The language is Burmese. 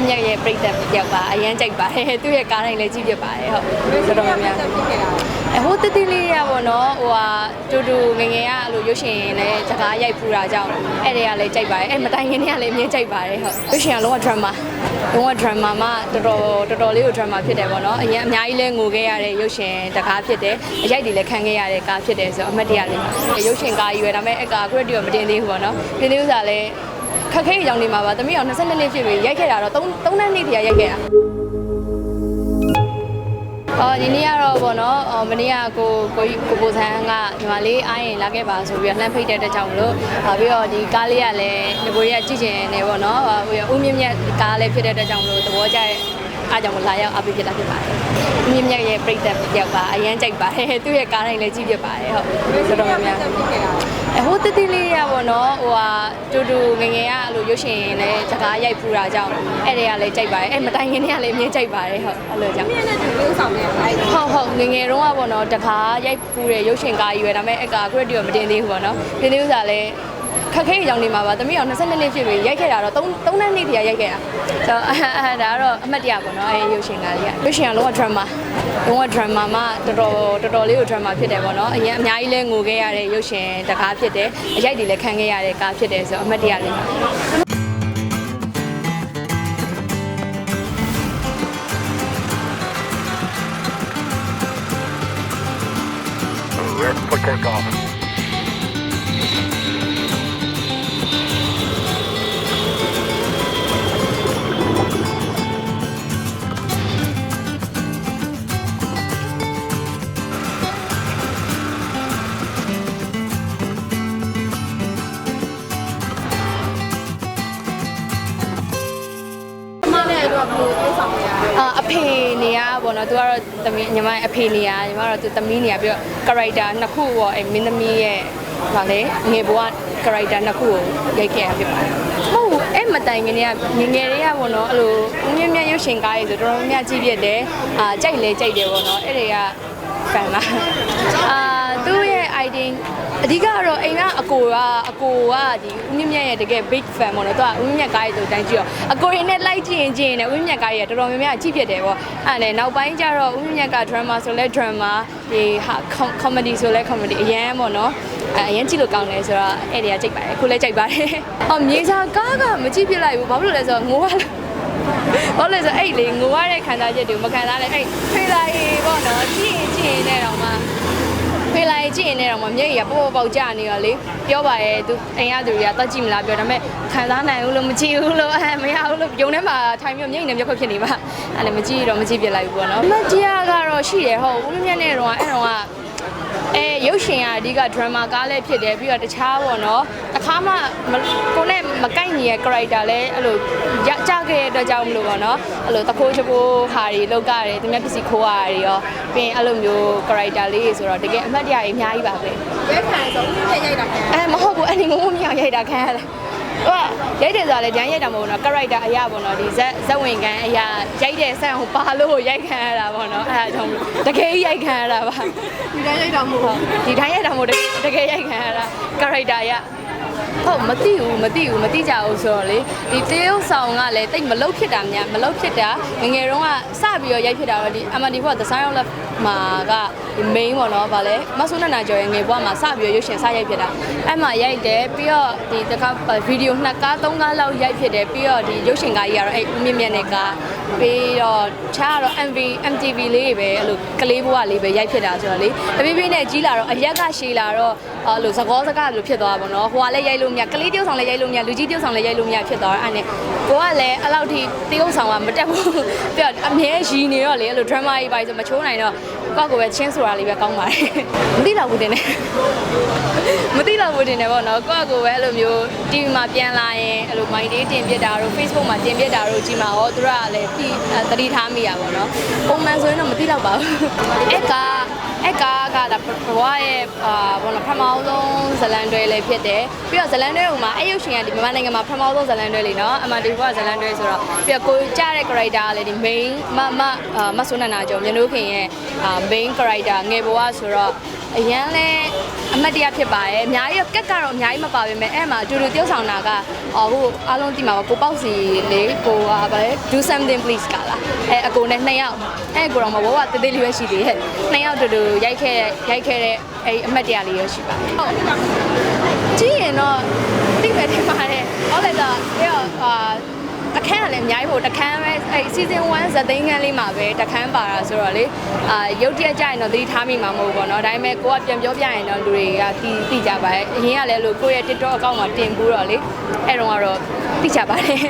င်းမြတ်ရဲ့ပြိတ္တရောက်ပါအရန်ကြိုက်ပါတယ်သူ့ရဲ့ကားတိုင်းလည်းကြည့်ပြပါတယ်ဟုတ်ဆိုတော့များများအဟိုတတိလေးရပါတော့ဟိုဟာတူတူငယ်ငယ်ကအဲ့လိုရုပ်ရှင်လည်းစကားရိုက်ဖူးတာကြောင့်အဲ့တွေကလည်းကြိုက်ပါတယ်အဲ့မတိုင်ခင်တွေကလည်းအမြင်ကြိုက်ပါတယ်ဟုတ်ရုပ်ရှင်ကလုံးဝ drama လုံးဝ drama မှတော်တော်တော်တော်လေးကို drama ဖြစ်တယ်ပေါ့နော်အရင်အများကြီးလဲငိုခဲ့ရတဲ့ရုပ်ရှင်တကားဖြစ်တယ်အရိုက်တွေလည်းခံခဲ့ရတဲ့ကားဖြစ်တယ်ဆိုတော့အမှတ်တရလေးပါရုပ်ရှင်ကားကြီးပဲဒါပေမဲ့အကာ credit ကိုမတင်သေးဘူးပေါ့နော်တင်သေးဥစားလည်း ခက်ခဲကြောင်နေမှာပါသမီးအောင်22နှစ်ဖြစ်ပြီရိုက်ခဲ့တာတော့3 3နှစ်နှစ်တည်းရိုက်ခဲ့တာအော်ဒီနေ့ကတော့ဗောနော်အော်မနေ့ကကိုကိုကြီးကိုပိုဆန်းကညီမလေးအားရင်လာခဲ့ပါဆိုပြီးတော့လှမ်းဖိတ်တဲ့အတွက်ကြောင့်မလို့ဟာပြီးတော့ဒီကားလေးကလည်းဒီကိုရီးယားကြည့်ချင်နေဗောနော်ဟိုဦးမြင့်မြတ်ကားလေးဖြစ်တဲ့အတွက်ကြောင့်မလို့သဘောကျတဲ့ အားကြောင့်လာရောက်အပိဖြစ်တာဖြစ်ပါတယ်။မြင့်မြတ်ရဲ့ပြိတ္တရောက်ပါအရန်ကြိုက်ပါတယ်။သူ့ရဲ့ကားတိုင်းလည်းကြည့်ပြပါတယ်ဟုတ်ဆိုတော့များများအဟိုတတိလေးရပါတော့ဟိုဟာတူတူငယ်ငယ်ကအဲ့လိုရုပ်ရှင်လည်းစကားရိုက်ဖူးတာကြောင့်အဲ့တွေကလည်းကြိုက်ပါတယ်အဲ့မတိုင်ခင်တွေကလည်းအမြင်ကြိုက်ပါတယ်ဟုတ်အဲ့လိုကြောင့်မြင့်တဲ့သူလေးဆောင်နေလိုက်ဟုတ်ဟုတ်ငယ်ငယ်တုန်းကပေါ့နော်တခါရိုက်ပူတဲ့ရုပ်ရှင်ကားကြီးပဲဒါပေမဲ့အကာ credit ကိုမတင်သေးဘူးပေါ့နော်တင်သေးဥစားလဲ ခက်ခဲကြောင်နေမှာပါသမီးအောင်22နှစ်ဖြစ်ပြီရိုက်ခဲ့တာတော့3 3နှစ်နှစ်တည်းရိုက်ခဲ့တာဆိုတော့အဲဒါကတော့အမှတ်တရပေါ့နော်အဲရုပ်ရှင်ကားလေးကရုပ်ရှင်ကလုံးဝ drama လုံးဝ drama မှတော်တော်တော်တော်လေးကို drama ဖြစ်တယ်ပေါ့နော်အရင်အများကြီးလဲငိုခဲ့ရတဲ့ရုပ်ရှင်တကားဖြစ်တယ်အရိုက်တွေလည်းခံခဲ့ရတဲ့ကားဖြစ်တယ်ဆိုတော့အမှတ်တရလေးပါ Ready for takeoff. တော့ဘလို့လေးဆောင်နေရအာအဖေနေရပေါ့နော်သူကတော့သမီးညီမရဲ့အဖေနေရညီမကတော့သူသမီးနေရပြီးတော့ character နှစ်ခုပေါ့အဲမင်းသမီးရဲ့ဗာလေငယ်ဘဝ character နှစ်ခုကိုရိုက်ခဲ့ရဖြစ်ပါတယ်ဟုတ်ဘူးအဲ့မတိုင်ခင်ကငယ်ငယ်တွေကပေါ့နော်အဲ့လိုဦးမြင့်မြတ်ရုပ်ရှင်ကားတွေဆိုတော်တော်များများကြည့်ပြတယ်အာကြိုက်လဲကြိုက်တယ်ပေါ့နော်အဲ့တွေက fan လားအာသူ့ ရဲ့ ID အဓိကကတော့အိမ်ကအကိုကအကိုကဒီဦးမြင့်မြတ်ရဲ့တကယ် big fan ပေါ့နော်သူကဦးမြင့်မြတ်ကားရဲ့ဆိုတိုင်းကြည့်တော့အကိုရင်နဲ့လိုက်ကြည့်ရင်ကြည့်ရင်လည်းဦးမြင့်မြတ်ကားရဲ့တော်တော်များများကြည့်ဖြစ်တယ်ပေါ့အဲ့ဒါနဲ့နောက်ပိုင်းကျတော့ဦးမြင့်မြတ်က drama ဆိုလဲ drama ဒီဟာ comedy ဆိုလဲ comedy အရန်ပေါ့နော်အဲအရင်ကြည့်လို့ကောင်းတယ်ဆိုတော့အဲ့ဒီကကြိုက်ပါတယ်ခုလည်းကြိုက်ပါတယ်။အော်မြေစာကားကမကြည့်ဖြစ်လိုက်ဘူးဘာဖြစ်လို့လဲဆိုတော့ငိုရလားဘာလို့လဲဆိုအဲ့လေငိုရတဲ့ခံစားချက်တွေကိုမခံစားလဲအဲ့ဖေးလိုက်ပေါ့နော်ကြည့်ရင်ကြည့်ရင်လည်းတော့မှ ဖေးလိုက်ကြည့်ရင်လည်းတော့မှမျက်ရည်ကပေါပေါပေါကြနေတော့လေပြောပါရဲ့သူအိမ်ရသူတွေကတတ်ကြည့်မလားပြောဒါပေမဲ့ခံစားနိုင်ဘူးလို့မကြည့်ဘူးလို့အဲမရဘူးလို့ယုံထဲမှာထိုင်ပြီးမျက်ရည်နဲ့မျက်ခွက်ဖြစ်နေပါအဲ့လည်းမကြည့်တော့မကြည့်ပြလိုက်ဘူးပေါ့နော်အမတရားကတော့ရှိတယ်ဟုတ်ဦးမြတ်နဲ့တော့အဲ့တော့က အဲရုပ်ရှင်ကအဓိက drama ကားလည်းဖြစ်တယ်ပြီးတော့တခြားပေါ့နော်တစ်ခါမှမကိုနဲ့မကိုက်ညီရဲ့ character လည်းအဲ့လိုရကြခဲ့တဲ့အတွက်ကြောင့်မလို့ပေါ့နော်အဲ့လိုတခိုးချပိုးဟာတွေလောက်ကြတယ်သူများပစ္စည်းခိုးရတွေရောပြီးရင်အဲ့လိုမျိုး character လေးတွေဆိုတော့တကယ်အမှတ်တရကြီးအများကြီးပါပဲရဲခံဆုံးမြင့်ရိုက်တာခံအဲမဟုတ်ဘူးအဲ့ဒီငုံငုံမြောင်ရိုက်တာခံရတယ် ဟိုကရိုက်တယ်ဆိုတာလည်းဂျန်ရိုက်တာမဟုတ်ဘူးနော် character အရာပေါ့နော်ဒီဇက်ဇက်ဝင်ကန်အရာရိုက်တဲ့ဆန်ဟိုပါလို့ရိုက်ခံရတာပေါ့နော်အဲ့ဒါကြောင့်မလို့တကယ်ကြီးရိုက်ခံရတာပါဒီတိုင်းရိုက်တာမဟုတ်ဒီတိုင်းရိုက်တာမို့တကယ်တကယ်ရိုက်ခံရတာ character ရ ဟုတ်မသိဘူးမသိဘူးမသိကြဘူးဆိုတော့လေဒီတေးဥဆောင်ကလည်းတိတ်မလုတ်ဖြစ်တာများမလုတ်ဖြစ်တာငယ်ငယ်တုန်းကစပြီးတော့ရိုက်ဖြစ်တာတော့ဒီ MD ဘော design of love မှာကဒီ main ပေါ့နော်ဗာလဲမဆုနနာကျော်ရဲ့ငယ်ဘွားမှာစပြီးတော့ရုပ်ရှင်စရိုက်ဖြစ်တာအဲ့မှာရိုက်တယ်ပြီးတော့ဒီတစ်ခါဗီဒီယိုနှစ်ကားသုံးကားလောက်ရိုက်ဖြစ်တယ်ပြီးတော့ဒီရုပ်ရှင်ကားကြီးကတော့အဲ့ဦးမြင့်မြတ်နဲ့ကား ပြီးတော့ခြားကတော့ MV MTV လေးတွေပဲအဲ့လိုကလေးဘွားလေးပဲရိုက်ဖြစ်တာဆိုတော့လေတပြေးပြေးနဲ့ကြီးလာတော့အရက်ကရှည်လာတော့အဲ့လိုသကောစကားလိုဖြစ်သွားတာပေါ့နော်ဟိုကလည်းရိုက်လို့မရကလေးတယောက်ဆောင်လည်းရိုက်လို့မရလူကြီးတယောက်ဆောင်လည်းရိုက်လို့မရဖြစ်သွားတာအဲ့နဲ့ကိုကလည်းအဲ့လောက်ထိတယောက်ဆောင်ကမတက်ဘူးပြီးတော့အမြဲရီနေတော့လေအဲ့လို drama ကြီးပါဆိုမချိုးနိုင်တော့ ကိုကကိုပဲချင်းဆိုတာလေးပဲကောင်းပါတယ်မသိတော့ဘူးတင်တယ်မသိတော့ဘူးတင်တယ်ပေါ့နော်ကိုကကိုပဲအဲ့လိုမျိုး TV မှာပြန်လာရင်အဲ့လို my day တင်ပြတာတို့ Facebook မှာတင်ပြတာတို့ကြီးမှာဟောသူတို့ကလည်းပြီးသတိထားမိရပါတော့ပုံမှန်ဆိုရင်တော့မသိတော့ပါဘူးအဲ့က အဲ့ကားကဒါဘဝရဲ့အာဘောနော်ပထမအောင်ဆုံးဇလန်တွဲလေးဖြစ်တယ်ပြီးတော့ဇလန်တွဲဟိုမှာအဲ့ရုပ်ရှင်ကဒီမြန်မာနိုင်ငံမှာပထမအောင်ဆုံးဇလန်တွဲလေးနော်အမှဒီဘဝဇလန်တွဲဆိုတော့ပြီးတော့ကိုကြားတဲ့ character ကလည်းဒီ main မမအာမဆုနန္ဒာကျော်မြနုခင်ရဲ့အာ main character ငယ်ဘဝဆိုတော့အရန်လဲအမတ်တရားဖြစ်ပါရဲ့အများကြီးတော့ကက်ကတော့အများကြီးမပါပါပဲအဲ့မှာအတူတူ tiêu ဆောင်တာကဟိုဟိုအားလုံးဒီမှာကိုပေါ့စီလေးကိုကဗါလဲ do something please ကလားအဲ့အကိုနဲ့နှစ်ယောက်အဲ့ကိုတော့မဘောကတေးသေးလေးပဲရှိသေးရဲ့နှစ်ယောက်တူတူရိုက်ခဲ့ရိုက်ခဲ့တဲ့အဲ့အမတ်တရားလေးရရှိပါတယ်ဟုတ်ကြည့်ရင်တော့သိပဲထင်ပါတယ်ဟုတ်လေတော့ပြီးတော့အာတခန်းကလည်းအများကြီးပေါ့တခန်းပဲအဲ season 1ဇာတ်သိန်းခန်းလေးမှာပဲတခန်းပါတာဆိုတော့လေအာရုပ်တရက်ကြရင်တော့သတိထားမိမှာမဟုတ်ဘူးပေါ့နော်ဒါပေမဲ့ကိုကပြန်ပြောပြရင်တော့လူတွေကတီးတိကြပါတယ်အရင်ကလည်းလို့ကိုယ့်ရဲ့ TikTok account မှာတင်ဘူးတော့လေအဲ့တော့ကတော့တိကြပါတယ်